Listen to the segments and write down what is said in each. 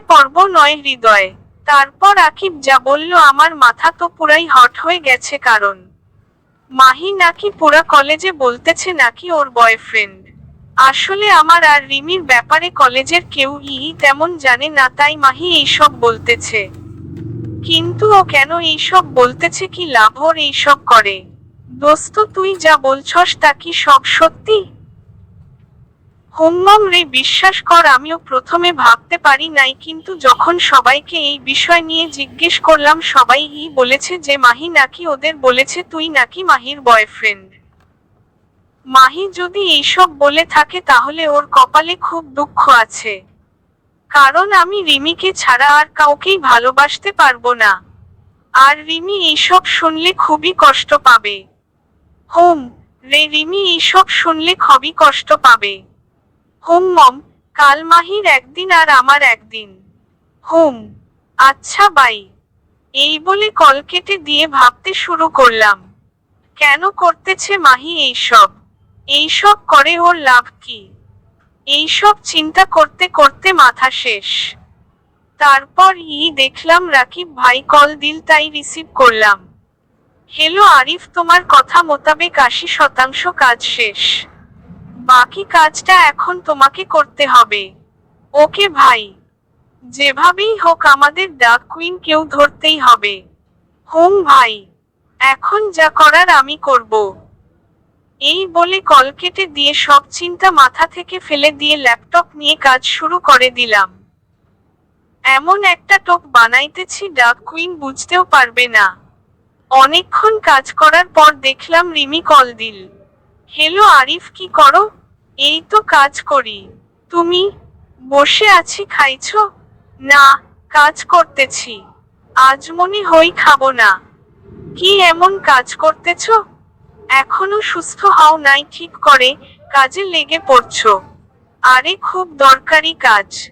পর্ব নয় হৃদয়। তারপর আকিব যা বলল, আমার মাথা তো পুরাই হট হয়ে গেছে কারণ। মাহি নাকি পুরা কলেজে বলতেছে নাকি ওর বয়ফ্রেন্ড আসলে আমার আর রিমির ব্যাপারে কলেজের কেউ ই তেমন জানে না, তাই মাহি এইসব বলতেছে। কিন্তু ও কেন এইসব বলতেছে কি লাভ ওর এইসব করে? দোস্ত, তুই যা বলছস তা কি সব সত্যি? হুম্মম রে বিশ্বাস কর, আমিও প্রথমে ভাবতে পারি নাই, কিন্তু যখন সবাইকে এই বিষয় নিয়ে জিজ্ঞেস করলাম সবাই ই বলেছে যে মাহি নাকি ওদের বলেছে, তুই নাকি মাহির বয়ফ্রেন্ড মাহি যদি এইসব বলে থাকে, তাহলে ওর কপালে খুব দুঃখ আছে। কারণ আমি রিমিকে ছাড়া আর কাউকেই ভালোবাসতে পারব না। আর রিমি এইসব শুনলে খুবই কষ্ট পাবে। হোম, রে রিমি, এইসব শুনলে খুবই কষ্ট পাবে। হোম, মম, কাল মাহির একদিন আর আমার একদিন। হোম আচ্ছা বাই। এই বলে কল কেটে দিয়ে ভাবতে শুরু করলাম। কেন করতেছে মাহি এইসব? এইসব করে ওর লাভ কি? এইসব চিন্তা করতে করতে মাথা শেষ। তারপর ই দেখলাম রাকিব ভাই কল দিল, তাই রিসিভ করলাম। হ্যালো, আরিফ, তোমার কথা মোতাবেক আশি শতাংশ কাজ শেষ। বাকি কাজটা এখন তোমাকে করতে হবে। ওকে ভাই, যেভাবেই হোক আমাদের ডাক কুইন কেউ ধরতেই হবে। হোম ভাই, এখন যা করার আমি করব। এই বলে কল কেটে দিয়ে সব চিন্তা মাথা থেকে ফেলে দিয়ে ল্যাপটপ নিয়ে কাজ শুরু করে দিলাম। এমন একটা টোপ বানাইতেছি ডাক কুইন বুঝতেও পারবে না। অনেকক্ষণ কাজ করার পর দেখলাম রিমি কল দিল। হ্যালো আরিফ, কি করো? এই তো কাজ করি। তুমি বসে আছি, খাইছো? না, কাজ করতেছি। আজ মনে হই খাব না। কি এমন কাজ করতেছ? এখনও সুস্থ হও নাই, ঠিক করে কাজে লেগে পড়ছো। আরে খুব দরকারি কাজ।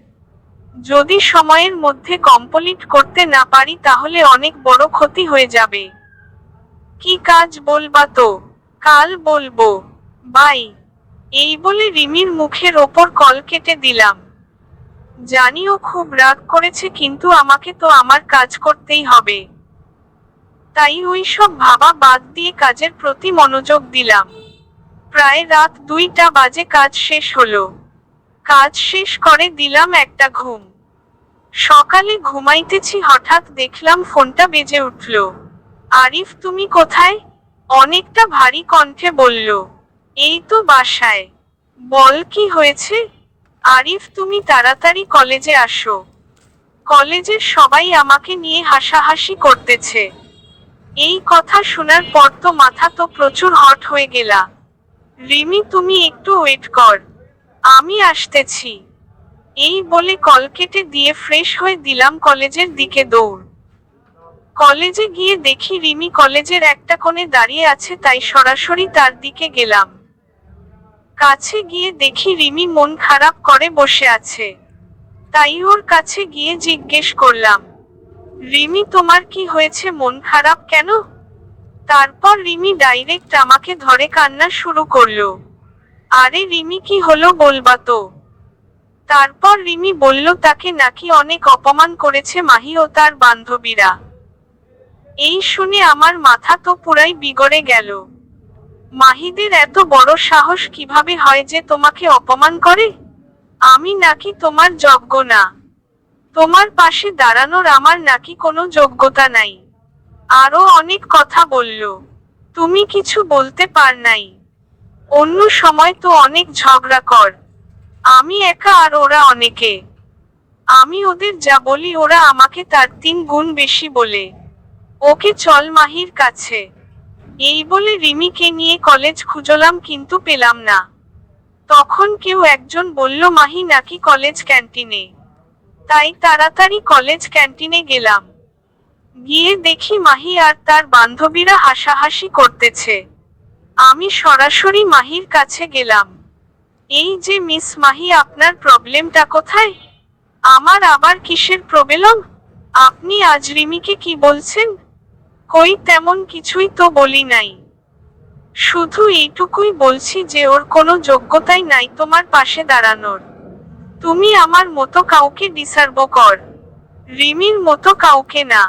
যদি সময়ের মধ্যে কমপ্লিট করতে না পারি, তাহলে অনেক বড় ক্ষতি হয়ে যাবে। কি কাজ বলবা তো? কাল বলব। বাই এই বলে রিমির মুখের ওপর কল কেটে দিলাম। জানিও খুব রাগ করেছে, কিন্তু আমাকে তো আমার কাজ করতেই হবে। তাই ওই সব ভাবা বাদ দিয়ে কাজের প্রতি মনোযোগ দিলাম। প্রায় রাত দুইটা বাজে কাজ শেষ হলো। কাজ শেষ করে দিলাম একটা ঘুম। সকালে ঘুমাইতেছি, হঠাৎ দেখলাম ফোনটা বেজে উঠল। আরিফ, তুমি কোথায়? অনেকটা ভারী কণ্ঠে বলল এই তো বাসায়। বল কি হয়েছে? আরিফ, তুমি তাড়াতাড়ি কলেজে আসো। কলেজের সবাই আমাকে নিয়ে হাসাহাসি করতেছে। এই কথা শোনার পর তো মাথা তো প্রচুর হট হয়ে গেলা। রিমি, তুমি একটু ওয়েট কর। আমি আসতেছি। এই বলে কল কেটে দিয়ে ফ্রেশ হয়ে দিলাম কলেজের দিকে দৌড়। কলেজে গিয়ে দেখি রিমি কলেজের একটা কোণে দাঁড়িয়ে আছে, তাই সরাসরি তার দিকে গেলাম। কাছে গিয়ে দেখি রিমি মন খারাপ করে বসে আছে। তাই ওর কাছে গিয়ে জিজ্ঞেস করলাম, রিমি, তোমার কি হয়েছে? মন খারাপ কেন? তারপর রিমি ডাইরেক্ট আমাকে ধরে কান্না শুরু করল। আরে রিমি, কি হলো বলবা তো? তারপর রিমি বলল, তাকে নাকি অনেক অপমান করেছে মাহি ও তার বান্ধবীরা। এই শুনে আমার মাথা তো পুরাই বিগড়ে গেল। মাহিদের এত বড় সাহস কীভাবে হয় যে তোমাকে অপমান করে? আমি নাকি তোমার যোগ্য না। তোমার পাশে দাঁড়ানোর আমার নাকি কোনো যোগ্যতা নাই। আরও অনেক কথা বলল। তুমি কিছু বলতে পার নাই। অন্য সময় তো অনেক ঝগড়া কর। আমি একা আর ওরা অনেকে। আমি ওদের যা বলি ওরা আমাকে তার তিন গুণ বেশি বলে। ওকে চল মাহির কাছে। এই বলে রিমিকে নিয়ে কলেজ খুঁজলাম কিন্তু পেলাম না। তখন কেউ একজন বলল, মাহি নাকি কলেজ ক্যান্টিনে? তাই তাড়াতাড়ি কলেজ ক্যান্টিনে গেলাম। গিয়ে দেখি মাহি আর তার বান্ধবীরা হাসাহাসি করতেছে। আমি সরাসরি মাহির কাছে গেলাম। এই যে মিস মাহি, আপনার প্রবলেমটা কোথায়? আমার আবার কিসের প্রবলেম? আপনি আজ রিমিকে কি বলছেন? কই তেমন কিছুই তো বলি নাই। শুধু এইটুকুই বলছি যে ওর কোনো যোগ্যতাই নাই তোমার পাশে দাঁড়ানোর। তুমি আমার মতো কাউকে ডিসার্ভ কর। রিমির মতো কাউকে না।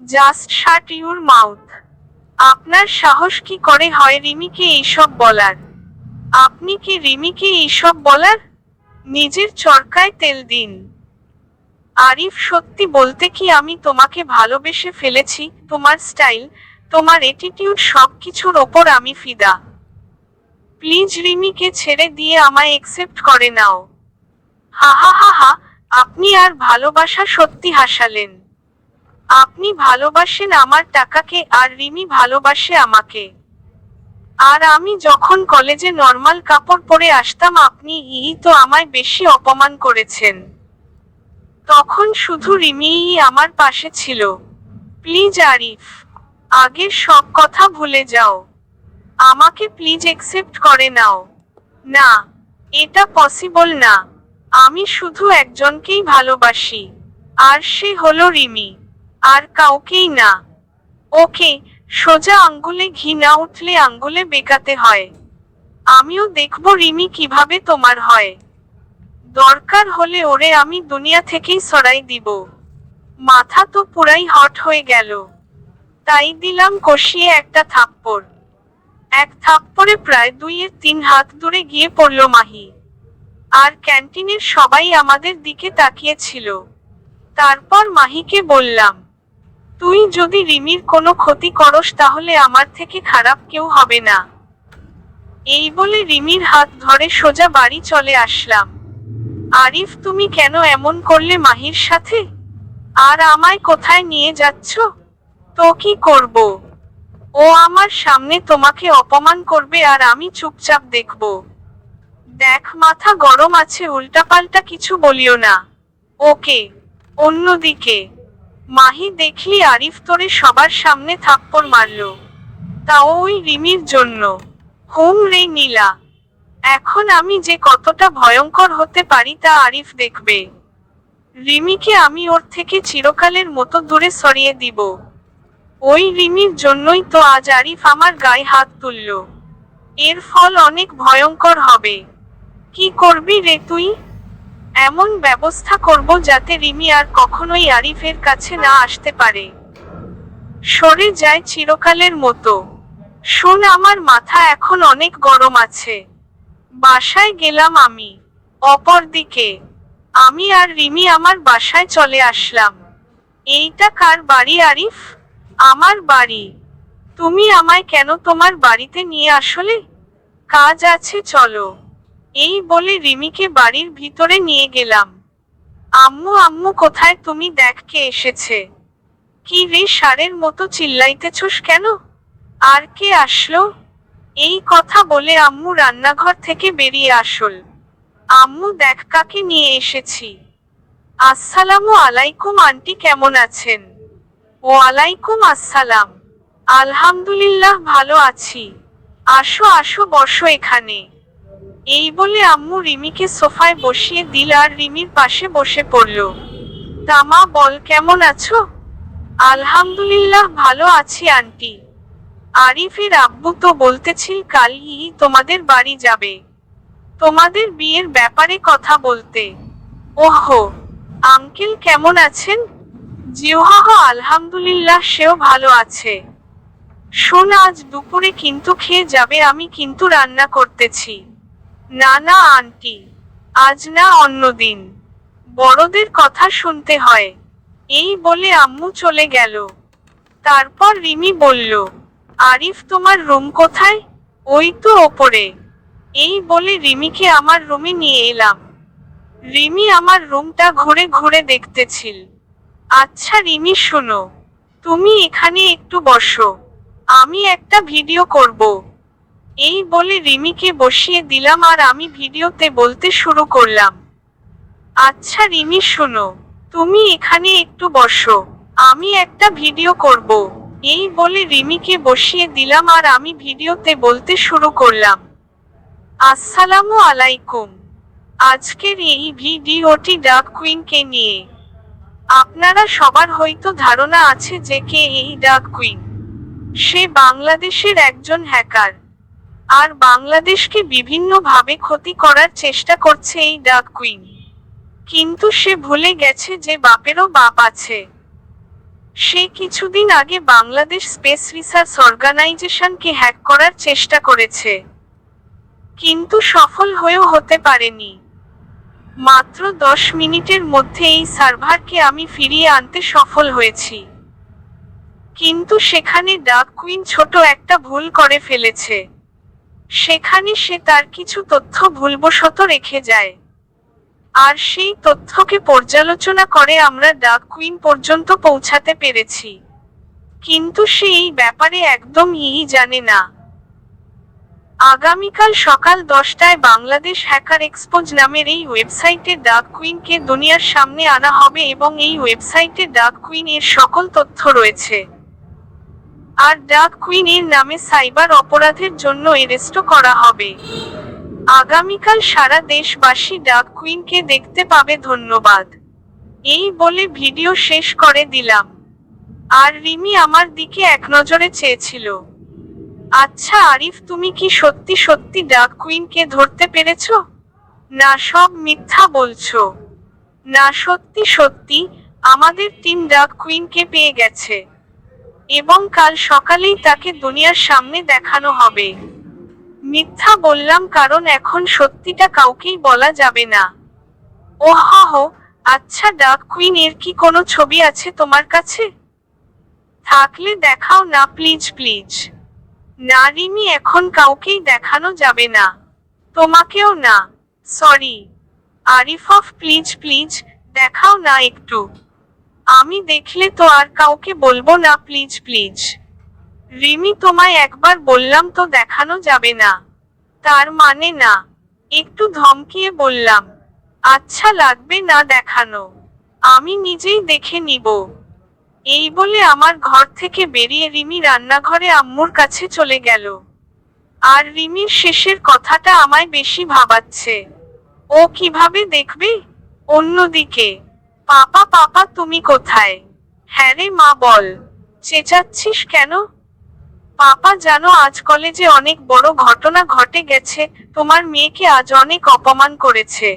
জাস্ট শাট ইউর মাউথ আপনার সাহস কি করে হয় রিমিকে এইসব বলার? আপনি কি রিমিকে এইসব বলার? নিজের চরকায় তেল দিন। আরিফ, সত্যি বলতে কি আমি তোমাকে ভালোবেসে ফেলেছি? তোমার স্টাইল, তোমার এটিটিউড সব কিছুর ওপর আমি ফিদা। প্লিজ রিমিকে ছেড়ে দিয়ে আমায় একসেপ্ট করে নাও। হা হা হা হা, আপনি আর ভালোবাসা সত্যি হাসালেন। আপনি ভালোবাসেন আমার টাকাকে আর রিমি ভালোবাসে আমাকে। আর আমি যখন কলেজে নর্মাল কাপড় পরে আসতাম, আপনি ই তো আমায় বেশি অপমান করেছেন। তখন শুধু রিমিই আমার পাশে ছিল। প্লিজ, আরিফ আগের সব কথা ভুলে যাও। আমাকে প্লিজ একসেপ্ট করে নাও। না, এটা পসিবল না। আমি শুধু একজনকেই ভালোবাসি। আর সে হলো রিমি। আর কাউকেই না। ওকে, সোজা আঙ্গুলে ঘি না উঠলে আঙ্গুলে বেকাতে হয়। আমিও দেখব রিমি কীভাবে তোমার হয়। দরকার হলে ওরে আমি দুনিয়া থেকেই সরাই দিব। মাথা তো পুরাই হট হয়ে গেল। তাই দিলাম কষিয়ে একটা থাপ্পড়। এক থাপ্পড়ে প্রায় দুইয়ের তিন হাত দূরে গিয়ে পড়ল মাহি। আর ক্যান্টিনের সবাই আমাদের দিকে তাকিয়েছিল। তারপর মাহিকে বললাম, তুই যদি রিমির কোনো ক্ষতি করস তাহলে আমার থেকে খারাপ কেউ হবে না। এই বলে রিমির হাত ধরে সোজা বাড়ি চলে আসলাম। আরিফ, তুমি কেন এমন করলে মাহির সাথে? আর আমায় কোথায় নিয়ে যাচ্ছ? তো কি করব? ও আমার সামনে তোমাকে অপমান করবে আর আমি চুপচাপ দেখব। দেখ, মাথা গরম আছে, উল্টাপাল্টা কিছু বলিও না। ওকে, অন্যদিকে। মাহি দেখলি আরিফ তোরে সবার সামনে থাপ্পড় মারল। তাও ওই রিমির জন্য। হুম রে নীলা। এখন আমি যে কতটা ভয়ঙ্কর হতে পারি তা আরিফ দেখবে। রিমিকে আমি ওর থেকে চিরকালের মতো দূরে সরিয়ে দিব। ওই রিমির জন্যই তো আজ আরিফ আমার গায়ে হাত তুলল। এর ফল অনেক ভয়ঙ্কর হবে। কি করবি রে তুই? এমন ব্যবস্থা করব যাতে রিমি আর কখনোই আরিফের কাছে না আসতে পারে। সরে যায় চিরকালের মতো। শোন, আমার মাথা এখন অনেক গরম আছে। বাসায় গেলাম আমি। অপরদিকে, আমি আর রিমি আমার বাসায় চলে আসলাম। এইটা কার বাড়ি আরিফ? আমার বাড়ি। তুমি আমায় কেন তোমার বাড়িতে নিয়ে আসলে? কাজ আছে, চলো। এই বলে রিমিকে বাড়ির ভিতরে নিয়ে গেলাম। আম্মু আম্মু, কোথায় তুমি দেখ কে এসেছে? কি রে, সারের মতো চিল্লাইতেছস কেন? আর কে আসলো? এই কথা বলে আম্মু রান্নাঘর থেকে বেরিয়ে আসল। আম্মু দেখ কাকে নিয়ে এসেছি। আসসালামু আলাইকুম, আন্টি কেমন আছেন? ওয়ালাইকুম আসসালাম। আলহামদুলিল্লাহ ভালো আছি। আসো আসো, বসো এখানে। এই বলে আম্মু রিমিকে সোফায় বসিয়ে দিল আর রিমির পাশে বসে পড়ল। তামা, বল কেমন আছো? আলহামদুলিল্লাহ ভালো আছি, আন্টি। আরিফের আব্বু তো বলতেছিল কাল ই তোমাদের বাড়ি যাবে। তোমাদের বিয়ের ব্যাপারে কথা বলতে। ওহো, আঙ্কেল কেমন আছেন? জিওহাহ আলহামদুলিল্লাহ, সেও ভালো আছে। শোন, আজ দুপুরে কিন্তু খেয়ে যাবে, আমি কিন্তু রান্না করতেছি। না না, আন্টি, আজ না অন্যদিন বড়দের কথা শুনতে হয়। এই বলে আম্মু চলে গেল। তারপর রিমি বলল আরিফ তোমার রুম কোথায়? ওই তো ওপরে। এই বলে রিমিকে আমার রুমে নিয়ে এলাম। রিমি আমার রুমটা ঘুরে ঘুরে দেখতেছিল। আচ্ছা রিমি, শোনো। তুমি এখানে একটু বসো। আমি একটা ভিডিও করব। এই বলে রিমিকে বসিয়ে দিলাম আর আমি ভিডিওতে বলতে শুরু করলাম। আচ্ছা রিমি, শোনো। তুমি এখানে একটু বসো। আমি একটা ভিডিও করব। এই বলে রিমিকে বসিয়ে দিলাম আর আমি ভিডিওতে বলতে শুরু করলাম। আসসালামু আলাইকুম। আজকের এই ভিডিওটি ডাক কুইনকে নিয়ে। আপনারা সবার হয়তো ধারণা আছে যে কে এই ডাক কুইন। সে বাংলাদেশের একজন হ্যাকার। আর বাংলাদেশকে বিভিন্নভাবে ক্ষতি করার চেষ্টা করছে এই ডাক কুইন। কিন্তু সে ভুলে গেছে যে বাপেরও বাপ আছে। সে কিছুদিন আগে বাংলাদেশ স্পেস রিসার্চ অর্গানাইজেশনকে হ্যাক করার চেষ্টা করেছে। কিন্তু সফল হয়েও হতে পারেনি। মাত্র দশ মিনিটের মধ্যে এই সার্ভারকে আমি ফিরিয়ে আনতে সফল হয়েছি। কিন্তু সেখানে ডাক কুইন ছোট একটা ভুল করে ফেলেছে। সেখানে সে তার কিছু তথ্য ভুলবশত রেখে যায়। আর সেই তথ্যকে পর্যালোচনা করে আমরা ডাক কুইন পর্যন্ত পৌঁছাতে পেরেছি। কিন্তু সে এই ব্যাপারে একদম ই জানে না। আগামীকাল সকাল দশটায় বাংলাদেশ হ্যাকার এক্সপোজ নামের এই ওয়েবসাইটে ডাক কুইনকে দুনিয়ার সামনে আনা হবে এবং এই ওয়েবসাইটে ডাক কুইন এর সকল তথ্য রয়েছে। আর ডাক কুইন এর নামে সাইবার অপরাধের জন্য এরেস্টও করা হবে। আগামীকাল সারা দেশবাসী ডাক কুইনকে দেখতে পাবে, ধন্যবাদ। এই বলে ভিডিও শেষ করে দিলাম। আর রিমি আমার দিকে এক নজরে চেয়েছিল। আচ্ছা আরিফ, তুমি কি সত্যি সত্যি ডাক কুইনকে ধরতে পেরেছ? না, সব মিথ্যা বলছো। না, সত্যি সত্যি আমাদের টিম ডাক কুইনকে পেয়ে গেছে। এবং কাল সকালেই তাকে দুনিয়ার সামনে দেখানো হবে। মিথ্যা বললাম কারণ এখন সত্যিটা কাউকেই বলা যাবে না। ওহ আচ্ছা ডাক কুইন এর কি কোনো ছবি আছে তোমার কাছে? থাকলে দেখাও না, প্লিজ প্লিজ। না রিমি এখন কাউকেই দেখানো যাবে না। তোমাকেও না। সরি। আরিফ অফ, প্লিজ প্লিজ, দেখাও না একটু। আমি দেখলে তো আর কাউকে বলব না, প্লিজ প্লিজ। রিমি তোমায় একবার বললাম তো দেখানো যাবে না। তার মানে না, একটু ধমকিয়ে বললাম আচ্ছা লাগবে না দেখানো, আমি নিজেই দেখে নিব। এই বলে আমার ঘর থেকে বেরিয়ে রিমি রান্নাঘরে আম্মুর কাছে চলে গেল। আর রিমির শেষের কথাটা আমায় বেশি ভাবাচ্ছে। ও কীভাবে দেখবে? অন্যদিকে, পাপা পাপা, তুমি কোথায়? হ্যাঁ রে, মা, বল। চেঁচাচ্ছিস কেন? পাপা জানো আজ কলেজে অনেক বড় ঘটনা ঘটে গেছে, তোমার মেয়েকে আজ অনেক অপমান করেছে।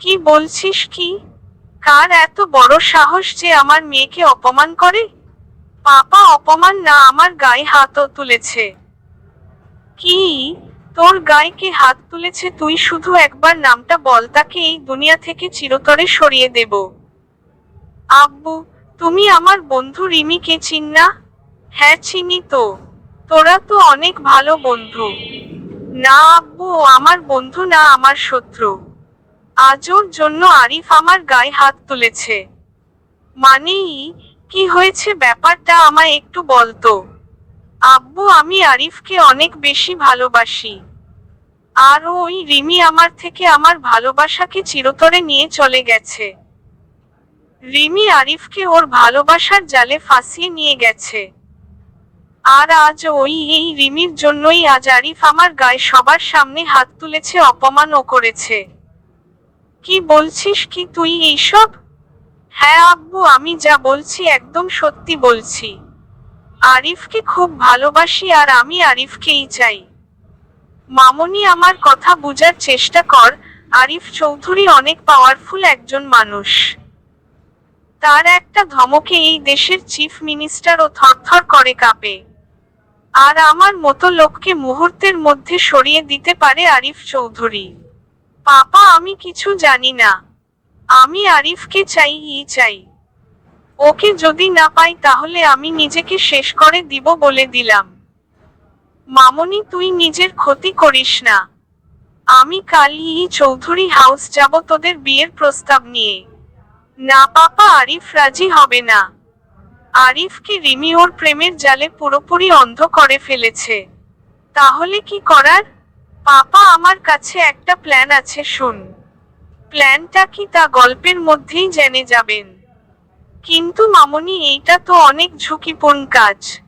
কি বলছিস কি? কার এত বড় সাহস যে আমার মেয়েকে অপমান করে? পাপা অপমান না, আমার গায়ে হাতও তুলেছে। কি? তোর গায়ে কে হাত তুলেছে তুই শুধু একবার নামটা বল, তাকে এই দুনিয়া থেকে চিরতরে সরিয়ে দেব। আব্বু, তুমি আমার বন্ধু রিমিকে চিন না? হ্যাঁ চিনি তো। তোরা তো অনেক ভালো বন্ধু। না, আব্বু, আমার বন্ধু না আমার শত্রু। আজ ওর জন্য আরিফ আমার গায়ে হাত তুলেছে। মানে কি হয়েছে ব্যাপারটা আমায় একটু বলতো আব্বু, আমি আরিফকে অনেক বেশি ভালোবাসি। আর ওই রিমি আমার থেকে আমার ভালোবাসাকে চিরতরে নিয়ে চলে গেছে। রিমি আরিফকে ওর ভালোবাসার জালে ফাঁসিয়ে নিয়ে গেছে। আর আজ ওই, এই রিমির জন্যই আজ আরিফ আমার গায়ে সবার সামনে হাত তুলেছে, অপমানও করেছে। কি বলছিস কি তুই এইসব? হ্যাঁ আব্বু, আমি যা বলছি একদম সত্যি বলছি। আরিফকে খুব ভালোবাসি আর আমি আরিফকেই চাই। মামনি আমার কথা বুঝার চেষ্টা কর, আরিফ চৌধুরী অনেক পাওয়ারফুল একজন মানুষ। তার একটা ধমকে এই দেশের চিফ মিনিস্টারও থরথর করে কাঁপে। আর আমার মতো লোককে মুহূর্তের মধ্যে সরিয়ে দিতে পারে আরিফ চৌধুরী। পাপা, আমি কিছু জানি না। আমি আরিফকে চাই, ই চাই। ওকে যদি না পাই, তাহলে আমি নিজেকে শেষ করে দিব বলে দিলাম। মামনি, তুই নিজের ক্ষতি করিস না। আমি কাল ই চৌধুরী হাউস যাব তোদের বিয়ের প্রস্তাব নিয়ে। না, পাপা, আরিফ রাজি হবে না। আরিফকে রিমি ওর প্রেমের জালে পুরোপুরি অন্ধ করে ফেলেছে? তাহলে কি করার? পাপা আমার কাছে একটা প্ল্যান আছে, শুন। প্ল্যানটা কি তা গল্পের মধ্যেই জেনে যাবেন। কিন্তু মামনি, এইটা তো অনেক ঝুঁকিপূর্ণ কাজ।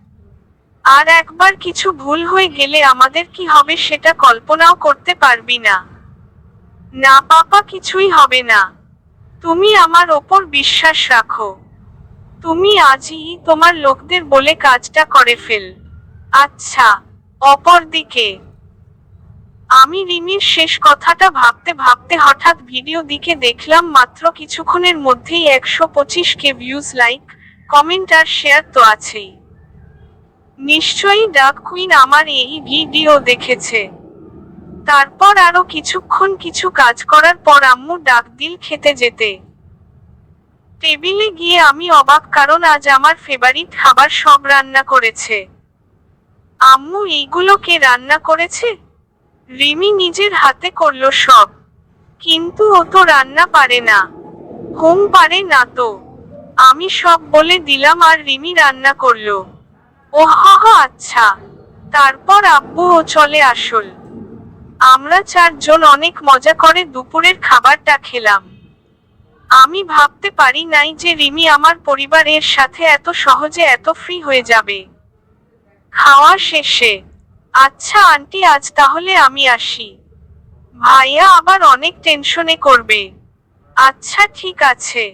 আর একবার কিছু ভুল হয়ে গেলে আমাদের কি হবে সেটা কল্পনাও করতে পারবি না। না, পাপা, কিছুই হবে না। তুমি আমার ওপর বিশ্বাস রাখো। তুমি আজই তোমার লোকদের বলে কাজটা করে ফেল। আচ্ছা অপরদিকে। আমি রিমির শেষ কথাটা ভাবতে ভাবতে হঠাৎ ভিডিও দিকে দেখলাম মাত্র কিছুক্ষণের মধ্যেই একশো পঁচিশ কে ভিউজ লাইক কমেন্ট আর শেয়ার তো আছেই। নিশ্চয়ই ডাক কুইন আমার এই ভিডিও দেখেছে। তারপর আরও কিছুক্ষণ কিছু কাজ করার পর আম্মু ডাক দিল খেতে যেতে। টেবিলে গিয়ে আমি অবাক, কারণ আজ আমার ফেভারিট খাবার সব রান্না করেছে। আম্মু এইগুলো কে রান্না করেছে? রিমি নিজের হাতে করল সব, কিন্তু ও তো রান্না পারে না। হোম পারে না তো। আমি সব বলে দিলাম আর রিমি রান্না করল। ও হ আচ্ছা। তারপর আব্বু ও চলে আসল। আমরা চারজন অনেক মজা করে দুপুরের খাবারটা খেলাম। আমি ভাবতে পারি নাই যে রিমি আমার পরিবারের সাথে এত সহজে এত ফ্রি হয়ে যাবে। খাওয়া শেষে আচ্ছা আন্টি, আজ তাহলে আমি আসি। ভাইয়া আবার অনেক টেনশনে করবে। আচ্ছা ঠিক আছে,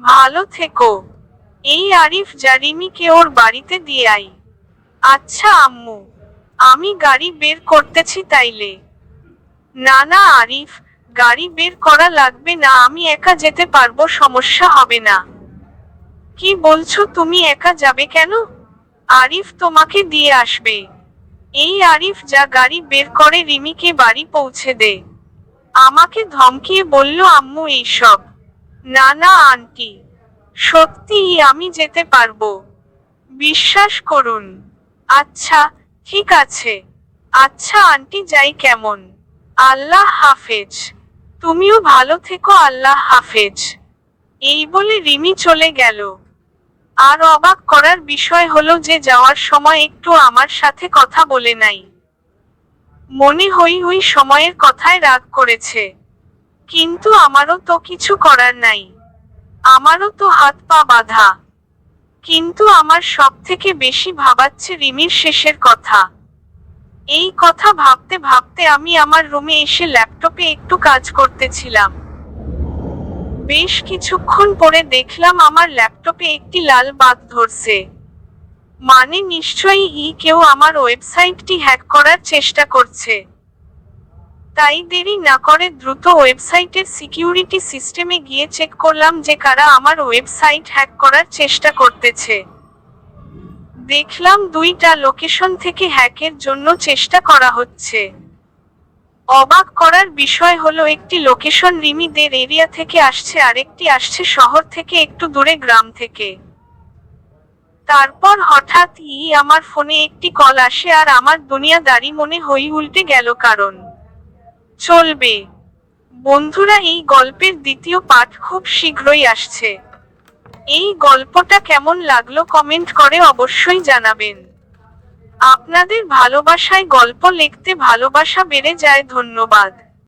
ভালো থেকো। এই আরিফ জারিমিকে ওর বাড়িতে দিয়ে আই আচ্ছা আম্মু, আমি গাড়ি বের করতেছি তাইলে। না না, আরিফ গাড়ি বের করা লাগবে না, আমি একা যেতে পারব, সমস্যা হবে না। কি বলছো তুমি একা যাবে কেন? আরিফ তোমাকে দিয়ে আসবে। এই আরিফ যা গাড়ি বের করে রিমিকে বাড়ি পৌঁছে দে। আমাকে ধমকিয়ে বলল, আম্মু, এইসব। না না, আন্টি। সত্যিই আমি যেতে পারব। বিশ্বাস করুন। আচ্ছা ঠিক আছে। আচ্ছা আন্টি, যাই কেমন। আল্লাহ হাফেজ। তুমিও ভালো থেকো, আল্লাহ হাফেজ। এই বলে রিমি চলে গেল। আর অবাক করার বিষয় হলো যে যাওয়ার সময় একটু আমার সাথে কথা বলে নাই। মনে হই হই সময়ের কথায় রাগ করেছে। কিন্তু আমারও তো কিছু করার নাই। আমারও তো হাত পা বাঁধা। কিন্তু আমার সব থেকে বেশি ভাবাচ্ছে রিমির শেষের কথা। এই কথা ভাবতে ভাবতে আমি আমার রুমে এসে ল্যাপটপে একটু কাজ করতেছিলাম। বেশ কিছুক্ষণ পরে দেখলাম আমার ল্যাপটপে একটি লাল বাগ ধরছে। মানে নিশ্চয়ই ই কেউ আমার ওয়েবসাইটটি হ্যাক করার চেষ্টা করছে। তাই দেরি না করে দ্রুত ওয়েবসাইটের সিকিউরিটি সিস্টেমে গিয়ে চেক করলাম যে কারা আমার ওয়েবসাইট হ্যাক করার চেষ্টা করতেছে। দেখলাম দুইটা লোকেশন থেকে হ্যাকের জন্য চেষ্টা করা হচ্ছে। অবাক করার বিষয় হলো একটি লোকেশন রিমিদের এরিয়া থেকে আসছে, আরেকটি আসছে শহর থেকে একটু দূরে গ্রাম থেকে। তারপর হঠাৎ ই আমার ফোনে একটি কল আসে আর আমার দুনিয়াদারি মনে হই উল্টে গেল কারণ। চলবে। বন্ধুরা, এই গল্পের দ্বিতীয় পাঠ খুব শীঘ্রই আসছে। এই গল্পটা কেমন লাগল কমেন্ট করে অবশ্যই জানাবেন। আপনাদের ভালোবাসায় গল্প লিখতে ভালোবাসা বেড়ে যায়, ধন্যবাদ।